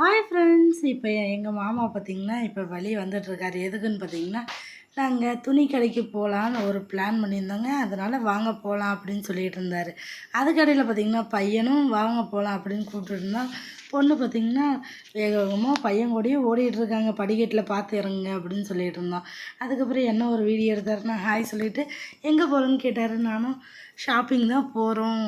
Hi friends இப்போ எங்கள் மாமா பார்த்திங்கன்னா இப்போ வழி வந்துட்டுருக்காரு. எதுக்குன்னு பார்த்தீங்கன்னா நாங்கள் துணி கடைக்கு போகலான்னு ஒரு பிளான் பண்ணியிருந்தோங்க. அதனால் வாங்க போகலாம் அப்படின்னு சொல்லிட்டு இருந்தார். அதுக்கடையில் பார்த்தீங்கன்னா பையனும் வாங்க போகலாம் அப்படின்னு கூப்பிட்டு பொண்ணு பார்த்தீங்கன்னா வேக வேகமாக பையன் கூடயே ஓடிட்டு இருக்காங்க படிக்கட்டில் பார்த்து இறங்குங்க அப்படின்னு சொல்லிட்டு இருந்தோம் அதுக்கப்புறம் என்ன ஒரு வீடியோ எடுத்தாருன்னா ஹாய் சொல்லிட்டு எங்கே போகிறோன்னு கேட்டார். நானும் ஷாப்பிங் தான் போகிறோம்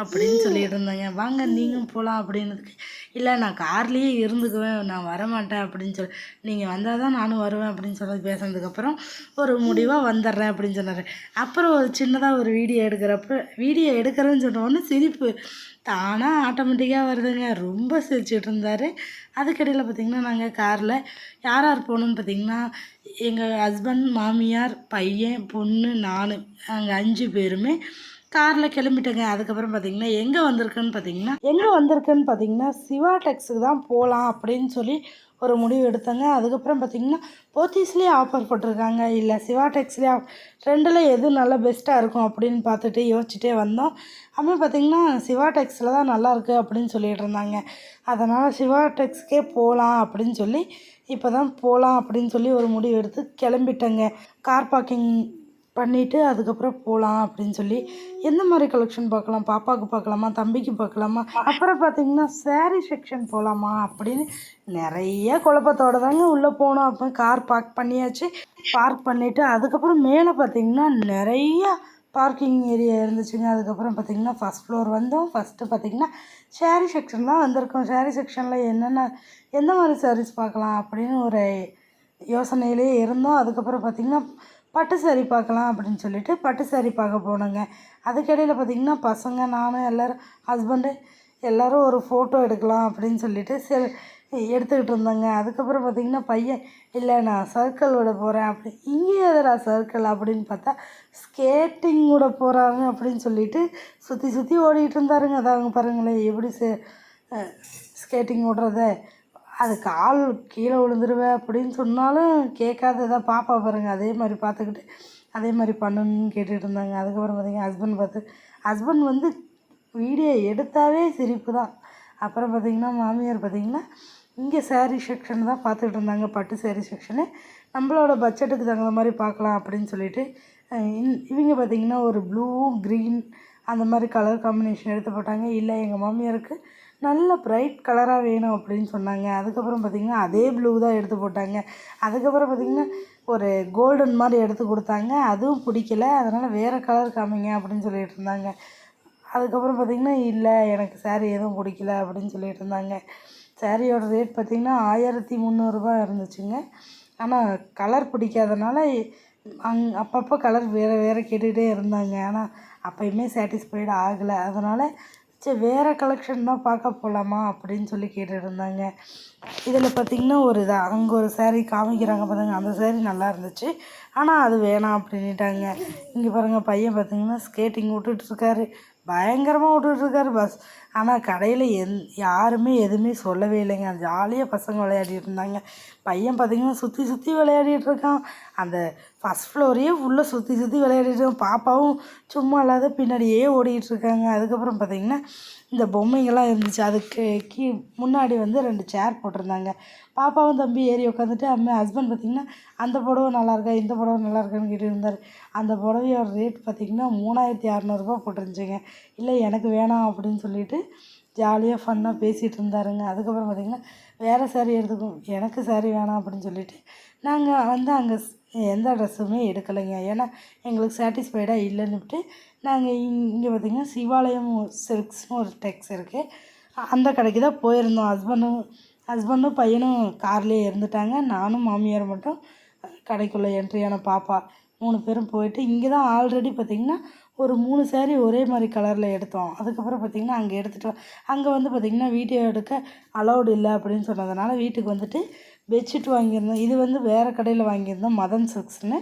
அப்படின்னு சொல்லிட்டு இருந்தேங்க. வாங்க நீங்களும் போகலாம் அப்படின்னதுக்கு இல்லை நான் கார்லேயே இருந்துக்குவேன். நான் வரமாட்டேன் அப்படின்னு சொல்லி நீங்கள் வந்தால் தான் நானும் வருவேன் அப்படின்னு சொல்லி பேசுனதுக்கப்புறம் ஒரு முடிவாக வந்துடுறேன் அப்படின்னு சொன்னார். அப்புறம் ஒரு சின்னதாக ஒரு வீடியோ எடுக்கிறப்ப வீடியோ எடுக்கிறேன்னு சொன்ன உடனே சிரிப்பு தானாக ஆட்டோமேட்டிக்காக வருதுங்க. ரொம்ப சிரிச்சிட்டு இருந்தார் அதுக்கடையில் பார்த்திங்கன்னா நாங்கள் காரில் யார் யார் போகணுன்னு பார்த்திங்கன்னா எங்கள் ஹஸ்பண்ட் மாமியார் பையன் பொண்ணு நான் நாங்கள் அஞ்சு பேருமே காரில் கிளம்பிட்டேங்க. அதுக்கப்புறம் பார்த்திங்கன்னா எங்கே வந்திருக்குன்னு பார்த்தீங்கன்னா எங்கே வந்திருக்குன்னு பார்த்திங்கன்னா சிவா டெக்ஸுக்கு தான் போகலாம் அப்படின்னு சொல்லி ஒரு முடிவு எடுத்தேங்க. அதுக்கப்புறம் பார்த்தீங்கன்னா போத்தீஸ்லேயே ஆஃபர் போட்டிருக்காங்க. இல்லை சிவா டெக்ஸ்லேயே ரெண்டில் எது நல்லா பெஸ்ட்டாக இருக்கும் அப்படின்னு பார்த்துட்டு யோசிச்சுட்டே வந்தோம். அப்புறம் பார்த்தீங்கன்னா சிவா டெக்ஸில் தான் நல்லாயிருக்கு அப்படின்னு சொல்லிகிட்டு இருந்தாங்க. அதனால் சிவா டெக்ஸ்க்கே போகலாம் அப்படின்னு சொல்லி இப்போ தான் போகலாம் அப்படின்னு சொல்லி ஒரு முடிவு எடுத்து கிளம்பிட்டேங்க. கார் பார்க்கிங் பண்ணிவிட்டு அதுக்கப்புறம் போகலாம் அப்படின்னு சொல்லி எந்த மாதிரி கலெக்ஷன் பார்க்கலாம்? பாப்பாவுக்கு பார்க்கலாமா? தம்பிக்கு பார்க்கலாமா? அப்புறம் பார்த்தீங்கன்னா சேரீ செக்ஷன் போகலாமா அப்படின்னு நிறைய குழப்பத்தோடு தாங்க உள்ளே போனோம். அப்போ கார் பார்க் பண்ணியாச்சு. பார்க் பண்ணிவிட்டு அதுக்கப்புறம் மேலே பார்த்தீங்கன்னா நிறைய பார்க்கிங் ஏரியா இருந்துச்சுங்க. அதுக்கப்புறம் பார்த்தீங்கன்னா ஃபஸ்ட் ஃப்ளோர் வந்தோம். ஃபஸ்ட்டு பார்த்தீங்கன்னா ஷேரி செக்ஷன் தான் வந்திருக்கோம். ஷேரி செக்ஷனில் என்னென்ன எந்த மாதிரி சாரீஸ் பார்க்கலாம் அப்படின்னு ஒரு யோசனையிலே இருந்தோம். அதுக்கப்புறம் பார்த்திங்கன்னா பட்டு சாரி பார்க்கலாம் அப்படின்னு சொல்லிட்டு பட்டு சாரி பார்க்க போனோங்க. அதுக்கிடையில் பார்த்திங்கன்னா பசங்க நான் எல்லோரும் ஹஸ்பண்டு எல்லோரும் ஒரு ஃபோட்டோ எடுக்கலாம் அப்படின்னு சொல்லிட்டு செ எடுத்துக்கிட்டு இருந்தாங்க. அதுக்கப்புறம் பார்த்திங்கன்னா பையன் இல்லை நான் சர்க்கிள் விட போகிறேன் அப்படி இங்கே எதுடா சர்க்கிள் அப்படின்னு பார்த்தா ஸ்கேட்டிங் விட போகிறாங்க அப்படின்னு சொல்லிட்டு சுற்றி சுற்றி ஓடிக்கிட்டு இருந்தாருங்க. அதாங்க பாருங்களேன் எப்படி சே ஸ்கேட்டிங் விடுறத அது கால் கீழே விழுந்துருவேன் அப்படின்னு சொன்னாலும் கேட்காத கேட்காததா பாப்பா பாருங்க. அதே மாதிரி பார்த்துக்கிட்டு அதே மாதிரி பண்ணணும்னு கேட்டுகிட்டு இருந்தாங்க. அதுக்கப்புறம் பார்த்தீங்கன்னா ஹஸ்பண்ட் பார்த்து ஹஸ்பண்ட் வந்து வீடியோ எடுத்தாவே சிரிப்பு தான் அப்புறம் பார்த்தீங்கன்னா மாமியார் பார்த்தீங்கன்னா இங்கே saree செக்ஷன் தான் பார்த்துக்கிட்டு இருந்தாங்க. பட்டு saree செக்ஷனு நம்மளோட பட்ஜெட்டுக்கு தகுந்த மாதிரி பார்க்கலாம் அப்படின்னு சொல்லிட்டு இன்- இவங்க பார்த்தீங்கன்னா ஒரு ப்ளூ க்ரீன் அந்த மாதிரி கலர் காம்பினேஷன் எடுத்து போட்டாங்க. இல்லை எங்கள் மாமியாருக்கு நல்ல பிரைட் கலராக வேணும் அப்படின்னு சொன்னாங்க. அதுக்கப்புறம் பார்த்திங்கன்னா அதே ப்ளூ தான் எடுத்து போட்டாங்க. அதுக்கப்புறம் பார்த்திங்கன்னா ஒரு கோல்டன் மாதிரி எடுத்து கொடுத்தாங்க. அதுவும் பிடிக்கல. அதனால் வேறு கலர் காமிங்க அப்படின்னு சொல்லிட்டு இருந்தாங்க. அதுக்கப்புறம் பார்த்திங்கன்னா இல்லை எனக்கு saree எதுவும் பிடிக்கல அப்படின்னு சொல்லிட்டு இருந்தாங்க. சாரியோட ரேட் பார்த்திங்கன்னா ஆயிரத்தி முந்நூறுரூபா இருந்துச்சுங்க. ஆனால் கலர் பிடிக்காதனால அங் அப்பப்போ கலர் வேறு வேறு கேட்டுக்கிட்டே இருந்தாங்க. ஆனால் அப்போயுமே சாட்டிஸ்ஃபைடு ஆகலை. அதனால் சரி வேறு கலெக்ஷன் தான் பார்க்க போகலாமா அப்படின்னு சொல்லி கேட்டுருந்தாங்க இருந்தாங்க இதில் பார்த்திங்கன்னா ஒரு இது அங்கே ஒரு சேரீ காமிக்கிறாங்க பார்த்தாங்க அந்த சேரீ நல்லா இருந்துச்சு. ஆனால் அது வேணாம் அப்படின்ட்டாங்க இங்கே பாருங்கள் பையன் பார்த்திங்கன்னா ஸ்கேட்டிங் விட்டுட்ருக்காரு. பயங்கரமாக விட்டுட்ருக்காரு பஸ் ஆனால் கடையில் எந் யாருமே எதுவுமே சொல்லவே இல்லைங்க. ஜாலியாக பசங்க விளையாடிட்டு இருந்தாங்க. பையன் பார்த்திங்கன்னா சுற்றி சுற்றி விளையாடிட்டு இருக்கான். அந்த ஃபஸ்ட் ஃப்ளோரையே உள்ளே சுற்றி சுற்றி விளையாடிட்டு இருக்கான். பாப்பாவும் சும்மா இல்லாத பின்னாடியே ஓடிக்கிட்டு இருக்காங்க. அதுக்கப்புறம் பார்த்திங்கன்னா இந்த பொம்மைங்கள்லாம் இருந்துச்சு. அதுக்கு கீ முன்னாடி வந்து ரெண்டு சேர் போட்டிருந்தாங்க. பாப்பாவும் தம்பி ஏறி உட்காந்துட்டு அம்மா ஹஸ்பண்ட் பார்த்திங்கன்னா அந்த புடவை நல்லாயிருக்கா இந்த புடவை நல்லா இருக்கான்னு கேட்டு இருந்தார். அந்த புடவையோட ரேட் பார்த்திங்கன்னா மூணாயிரத்தி அறநூறுபா போட்டிருந்துச்சிங்க. இல்லை எனக்கு வேணாம் அப்படின்னு சொல்லிட்டு ஜாலியாக ஃபன்னாக பேசிகிட்டு இருந்தாருங்க. அதுக்கப்புறம் பார்த்திங்கன்னா வேறு சாரீ எடுத்துக்கும் எனக்கு saree வேணாம் அப்படின்னு சொல்லிவிட்டு நாங்கள் வந்து அங்கே எந்த ட்ரெஸ்ஸுமே எடுக்கலைங்க. ஏன்னா எங்களுக்கு சாட்டிஸ்ஃபைடாக இல்லைன்னுட்டு நாங்கள் இங்கே பார்த்திங்கன்னா சிவாலயம் சில்க்ஸ்னு ஒரு டெக்ஸ் இருக்குது அந்த கடைக்கு தான் போயிருந்தோம். ஹஸ்பண்டும் ஹஸ்பண்டும் பையனும் கார்லேயே இருந்துட்டாங்க. நானும் மாமியார் மட்டும் கடைக்குள்ளே என்ட்ரியான பாப்பா மூணு பேரும் போயிட்டு இங்கே தான் ஆல்ரெடி பார்த்திங்கன்னா ஒரு மூணு சேரீ ஒரே மாதிரி கலரில் எடுத்தோம். அதுக்கப்புறம் பார்த்திங்கன்னா அங்கே எடுத்துகிட்டு அங்கே வந்து பார்த்திங்கன்னா வீடியோ எடுக்க அலௌடு இல்லை அப்படின்னு சொன்னதுனால வீட்டுக்கு வந்துட்டு பெட்ஷீட் வாங்கியிருந்தோம். இது வந்து வேறு கடையில் வாங்கியிருந்தோம் மதன் சில்க்ஸ்னு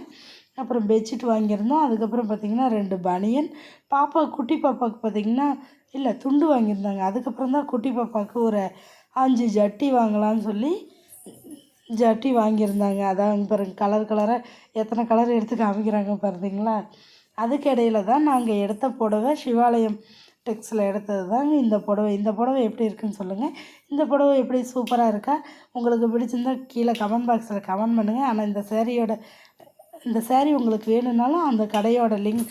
அப்புறம் பெட்ஷீட் வாங்கியிருந்தோம். அதுக்கப்புறம் பார்த்திங்கன்னா ரெண்டு பனியன் பாப்பா குட்டி பாப்பாவுக்கு பார்த்திங்கன்னா இல்லை துண்டு வாங்கியிருந்தாங்க. அதுக்கப்புறம் தான் குட்டி பாப்பாவுக்கு ஒரு அஞ்சு ஜட்டி வாங்கலாம்னு சொல்லி ஜட்டி வாங்கியிருந்தாங்க. அதான் பாருங்க கலர் கலராக எத்தனை கலர் எடுத்து காமிக்கிறாங்க பாருங்களா அதுக்கு தான் நாங்கள் எடுத்த புடவை சிவாலயம் டெக்ஸில் எடுத்தது தாங்க இந்த புடவை. இந்த புடவை எப்படி இருக்குன்னு சொல்லுங்கள் இந்த புடவை எப்படி சூப்பராக இருக்கா? உங்களுக்கு பிடிச்சிருந்தா கீழே கமெண்ட் பாக்ஸில் கமெண்ட் பண்ணுங்கள் ஆனால் இந்த சேரீயோட இந்த சேரீ உங்களுக்கு வேணும்னாலும் அந்த கடையோட லிங்க்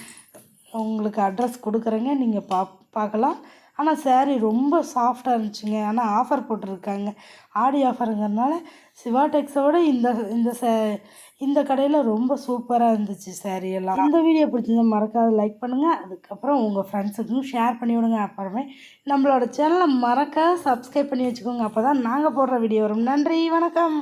உங்களுக்கு அட்ரஸ் கொடுக்குறேங்க. நீங்கள் பா பார்க்கலாம். ஆனால் சேரீ ரொம்ப சாஃப்டாக இருந்துச்சுங்க. ஆனால் ஆஃபர் போட்டிருக்காங்க. ஆடி ஆஃபருங்கிறதுனால சிவா டெக்ஸோட இந்த இந்த சே இந்த கடையில் ரொம்ப சூப்பராக இருந்துச்சு saree எல்லாம். இந்த வீடியோ பிடிச்சிருந்தா மறக்காத லைக் பண்ணுங்கள் அதுக்கப்புறம் உங்கள் ஃப்ரெண்ட்ஸுக்கும் ஷேர் பண்ணி விடுங்க. அப்புறமே நம்மளோட சேனலை மறக்காத சப்ஸ்கிரைப் பண்ணி வச்சுக்கோங்க. அப்போ தான் நாங்கள் போடுற வீடியோ வரும். நன்றி வணக்கம்.